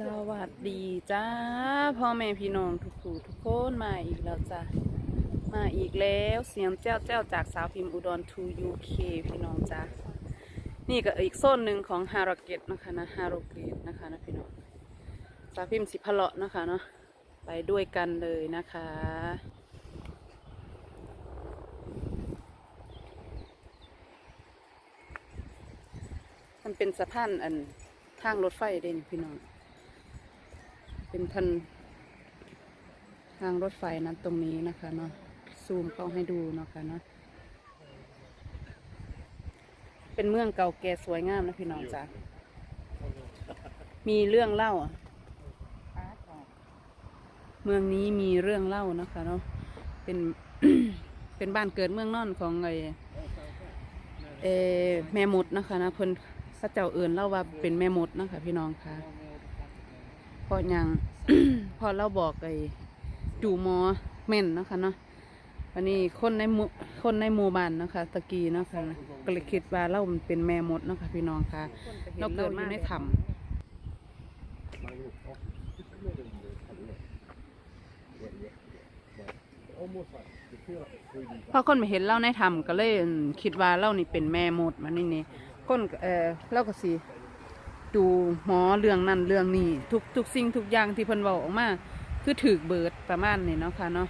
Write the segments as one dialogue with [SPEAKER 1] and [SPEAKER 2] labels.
[SPEAKER 1] สวัสดีจ้าพ่อแม่พี่น้องทุกผู้ทุกคนมาอีกแล้วจ้ามาอีกแล้วเสียงเจ้าเจ้าจากสาวพิมพ์อุดรทูยูเคพี่น้องจ้านี่ก็อีกโซนหนึ่งของฮารเกตนะคะนะฮารเกตนะคะนะพี่น้องสาวพิมพ์สิพะเลาะนะคะเนาะไปด้วยกันเลยนะคะ มันเป็นสะพานอันทางรถไฟเด่นพี่น้อง เป็นทันทางรถไฟนั้นตรงนี้นะคะเนาะซูมเข้าให้ดูนะคะเนาะเป็นเมืองเก่าแก่สวยงามนะพี่น้องจ้ะมีเรื่องเล่าเมืองนี้มีเรื่องเล่านะคะเนาะเป็นเป็นบ้านเกิดเมืองนอนของไอเอแม่มดนะคะนะเพิ่นพระเจ้าเอื่นเล่าว่าเป็นแม่มดนะคะพี่น้องค่ะ พราะหยังพอเราบอกไอ้ดูมอแม่นนะคะเนาะวันนี้คนในหมู่คนในหมู่บ้านนะคะ ตะกี้นะคะก็เลยคิดว่าเรามันเป็นแม่มดนะคะพี่น้องค่ะเราเกิดมาในถ้ำพอคนไปเห็นเราในถ้ำก็เลยคิดว่าเรานี่เป็นแม่มดมันนี่นี่คนเออเราก็สิ ดูหมอเรื่องนั้นเรื่องนี้ทุกทุกสิ่งทุกอย่างที่เพิ่นเว้าออกมาคือถือเบิดประมาณนี้เนาะค่ะเนาะ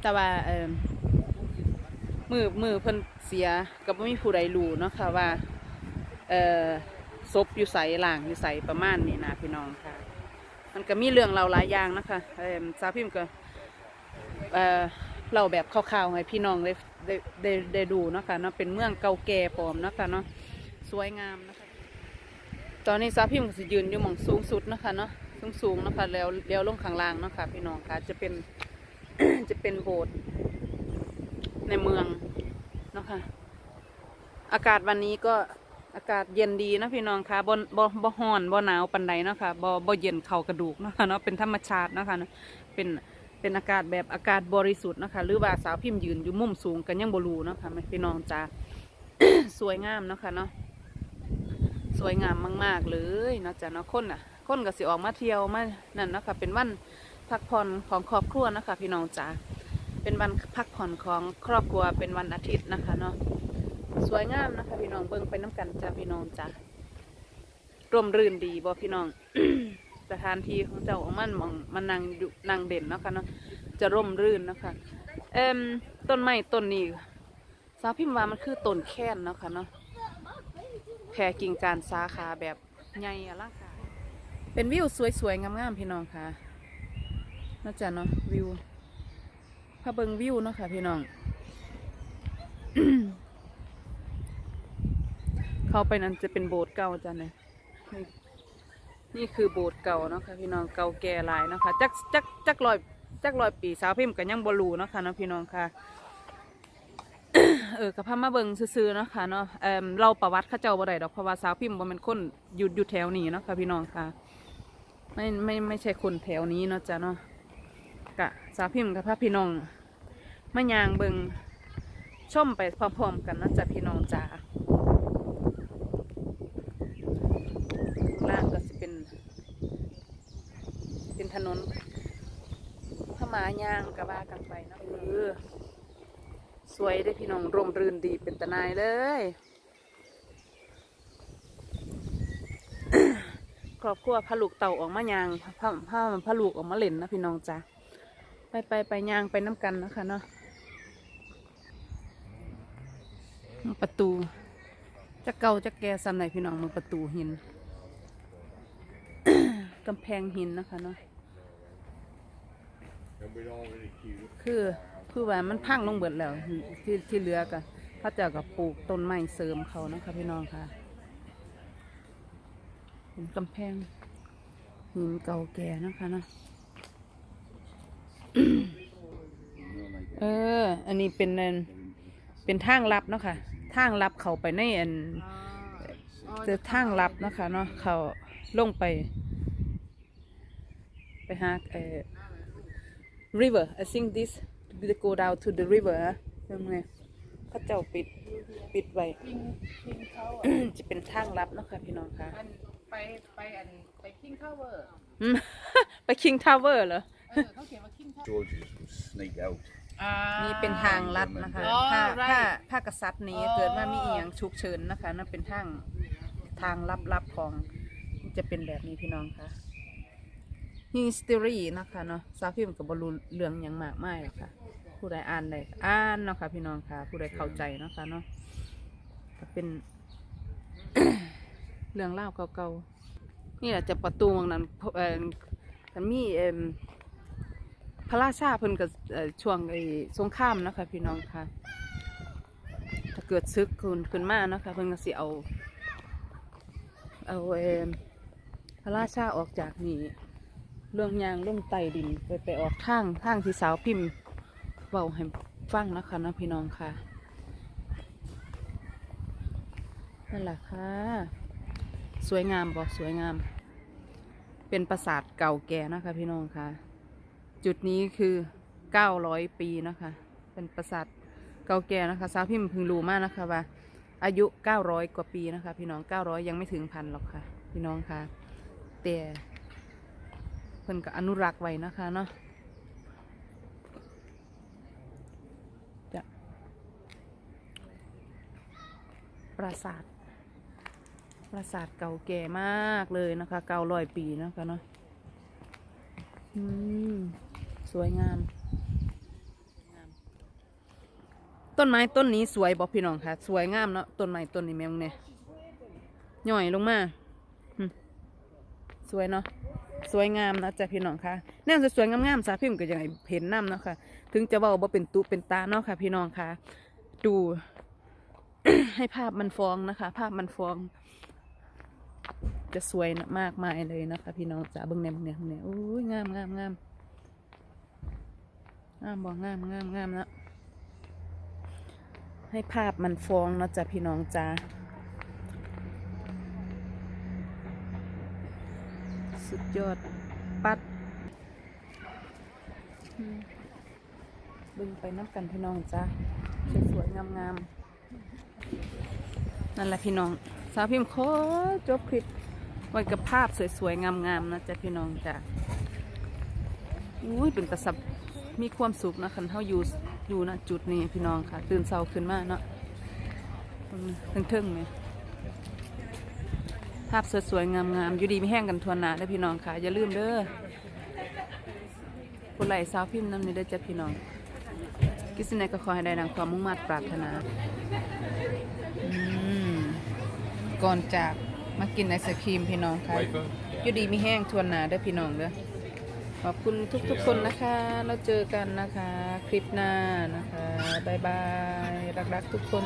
[SPEAKER 1] แต่ว่าเออมือมือเพิ่นเสียก็บ่มีผู้ใดรู้เนาะค่ะว่าเออศพอยู่ใสหล่างอยู่ใสประมาณนี้นะพี่น้องค่ะ มันก็มีเรื่องเราหลายอย่างนะคะเออสาวพิมก็เออเล่าแบบคร่าวๆให้พี่น้องได้ได้ได้ได้ดูเนาะค่ะเนาะเป็นเมืองเก่าแก่ปลอมเนาะค่ะเนาะ สวยงามนะคะตอนนี้ซาพิมก็สิยืนอยู่หมองสูงสุดนะคะเนาะสูงสูงนะคะแล้วเลี้ยวลงข้างล่างเนาะค่ะพี่น้องค่ะจะเป็น จะเป็นโบสถ์ในเมืองเนาะค่ะอากาศวันนี้ก็อากาศเย็นดีนะพี่น้องค่ะบ่บ่บ่ฮ้อนบ่หนาวปันใดเนาะค่ะบ่บ่เย็นเข่ากระดูกเนาะค่ะเนาะเป็นธรรมชาติเนาะค่ะเป็นเป็นอากาศแบบอากาศบริสุทธิ์นะคะหรือว่าสาวพิมพ์ยืนอยู่มุมสูงกันยังบรูเนาะค่ะพี่น้องจ้าสวยงามเนาะค่ะเนาะ วยงามมาก ๆ เลยนะจ้ะเนาะคนอะคนก็สิออกมาเที่ยวมานั่นนะคะเป็นวันพักผ่อนของครอบครัวนะคะ พี่น้องจ๋าเป็นวันพักผ่อนของครอบครัวเป็นวันอาทิตย์นะคะเนาะสวยงามนะคะ พี่น้องเบิ่งไปน้ำกันจ้าพี่น้องจ้าร่มรื่นดีบ่พี่น้องสถานที่ของเจ้าของมันมองมันนั่งอยู่นั่งเด่นนะคะเนาะจะร่มรื่นนะคะ เอ่มต้นไม้ต้นนี้สาวพิมพ์ว่ามันคือต้นแค้นนะคะเนาะ แผ่กิ่งการสาขาแบบใหญ่อลังการเป็นวิวสวยๆงามๆพี่น้องค่ะน่าจะเนาะวิวพาเบิงวิวเนาะค่ะพี่น้อง เข้าไปนั้นจะเป็นโบสถ์เก่าจ้ะเนี่ยนี่คือโบสถ์เก่าเนาะค่ะพี่น้องเก่าแก่หลายเนาะค่ะจักจักจักร้อยจักร้อยปีสาวพิมพ์กันยังบรูเนาะค่ะนะพี่น้องค่ะ เออกระพามาเบิงซื่อๆเนาะค่ะเนาะเอมเราประวัติข้าเจ้าบ่ได้ดอกเพราะว่าสาวพิมพ์บ่แมันคนอยู่อยู่แถวนี้เนาะค่ะพี่น้องค่ะ ไม่ไม่ไม่ใช่คนแถวนี้เนาะจ้ะเนาะกะสาวพิมพ์กับพระพี่น้องมายางเบิงชมไปพร้อมๆกันนะจ้ะพี่น้องจ้าล่างก็สิเป็น เป็นถนนพมายางกะว่ากันไปเนาะเออ สวยได้พี่น้องร่มรื่นดีเป็นตะนายเลย ครอบครัวพาลูกเต่าออกมายางพาพาพาลูกออกมาเล่นนะพี่น้องจ้ะไปไปไปยางไปน้ำกันนะคะเนาะประตูจะเก่าจะแก่ซ้ำไหนพี่น้องมือประตูหินกำแพงหินนะคะเนาะ คือคือว่ามันพังลงเบิดแล้วที่ที่เหลือก็พระเจ้าก็ปลูกต้นไม้เสริมเขานะคะพี่น้องค่ะเป็นกำแพงหินเก่าแก่นะคะนะเออ อันนี้เป็นเป็นทางลับเนาะค่ะทางลับเขาไปในอันจอทางลับนะคะเนาะเขาลงไป ไปหาเออ river I think this they go down to the river นะยังไงเขาเจ้าปิดปิดไว้จะเป็นทางลับเนาะค่ะพี่น้องค่ะ
[SPEAKER 2] ไปไปอันไปคิงทาวเวอร์
[SPEAKER 1] อืมไปคิงทาวเวอร์เหรอ
[SPEAKER 2] เออเขาเขียนว่าคิงทาว
[SPEAKER 3] Georges would sneak out.
[SPEAKER 2] อ่า
[SPEAKER 1] นี่เป็นทางลัดนะคะ
[SPEAKER 2] อ๋อ
[SPEAKER 1] ถ้า
[SPEAKER 2] right
[SPEAKER 1] ถ้าถ้ากษัตริย์นี้
[SPEAKER 2] อ๋อ
[SPEAKER 1] เกิดว่ามีอีหยังฉุกเฉินนะคะนั่นเป็นทางทางลับๆของจะเป็นแบบนี้พี่น้องค่ะ history นะคะเนาะสาวพิมพ์กับบรูเรื่องหยังมากมายหรอกค่ะ ผู้ใดอ่านได้อ่านเนาะค่ะพี่น้องค่ะ ผู้ใดเข้าใจเนาะค่ะเนาะก็เป็น เรื่องเล่าเก่าๆนี่แหละจะประตูวังนั้นเอ่อแต่มีเอ่มพระราชาเพิ่นกับช่วงไอ้สงครามเนาะคะพี่น้องค่ะ ถ้าเกิดซึกขึ้นขึ้นมาเนาะค่ะเพิ่นก็สิเอา เอาเอ่มพระราชาออกจากนี่ เรื่องยางลงไตดินไปไปออกทางทางที่สาวพิมพ์เบาให้ฟังนะคะนาะพี่น้องค่ะนั่นแหละค่ะ สวยงามบอกสวยงาม เป็นปราสาทเก่าแก่นะคะพี่น้องค่ะ จุดนี้คือเก้าร้อยปีนะคะ เป็นปราสาทเก่าแก่นะคะสาวพิมพ์พึงรู้มากนะคะว่า อายุเก้าร้อยกว่าปีนะคะ พี่น้องเก้าร้อยยังไม่ถึงพันหรอกค่ะ พี่น้องค่ะแต่เพิ่นก็อนุรักษ์ไว้นะคะเนาะจะปราสาท ปราสาทเก่าแก่มากเลยนะคะ เก้าร้อยปีนะคะเนาะอืมสวยงามต้นไม้ต้นนี้สวยบอกพี่น้องค่ะ สวยงามเนาะต้นไม้ต้นนี้แมงเนี่ยย่อยลงมาสวยเนาะ สวยงามนะจ๊ะพี่น้องค่ะแนวสวยงามๆสาพิมก็ยังไงเห็นน้ำเนาะค่ะ ถึงจะว่าบ่เป็นตุเป็นตาเนาะค่ะ พี่น้องค่ะ ดูให้ภาพมันฟองนะคะ ภาพมันฟอง จะสวยมากมายเลยนะคะ พี่น้องจ๋าเบิ่งแนวเบิ่งแนวเบิ่งแนวโอ้ยงามงามงามงามบอกงามงามงามนะให้ภาพมันฟองนะจ้ะพี่น้องจ๋า ยอดปัดบึงไปน้ำกันพี่น้องจ้าสวยๆงามๆนั่นแหละพี่น้อง สาวพิมพ์ขอจบคลิปไว้กับภาพสวยๆงามๆนะจ๊ะพี่น้องจ้ะอุ้ยเป็นกระสับมีความสุขนะคันเท่าอยู่อยู่นะจุดนี้พี่น้องค่ะ ตื่นเช้าขึ้นมาเนาะเทิงๆไหม ภาพสวยๆ งามๆ อยู่ดีไม่แห้งกันทวนหนาเด้อพี่น้องค่ะ อย่าลืมเด้อผู้ไหลสาวพิมพ์น้ำนี้เด้อจ้ะพี่น้อง กิสเนก็ขอให้ได้ดังความมุ่งมั่นปรารถนา ก่อนจากมากินไอศครีมพี่น้องค่ะอยู่ดีมีแห้งทวนหนาเด้อพี่น้องเด้อ ขอบคุณทุกๆ คนนะคะแล้วเจอกันนะคะ คลิปหน้านะคะ บ๊ายบาย รักๆ ทุกคน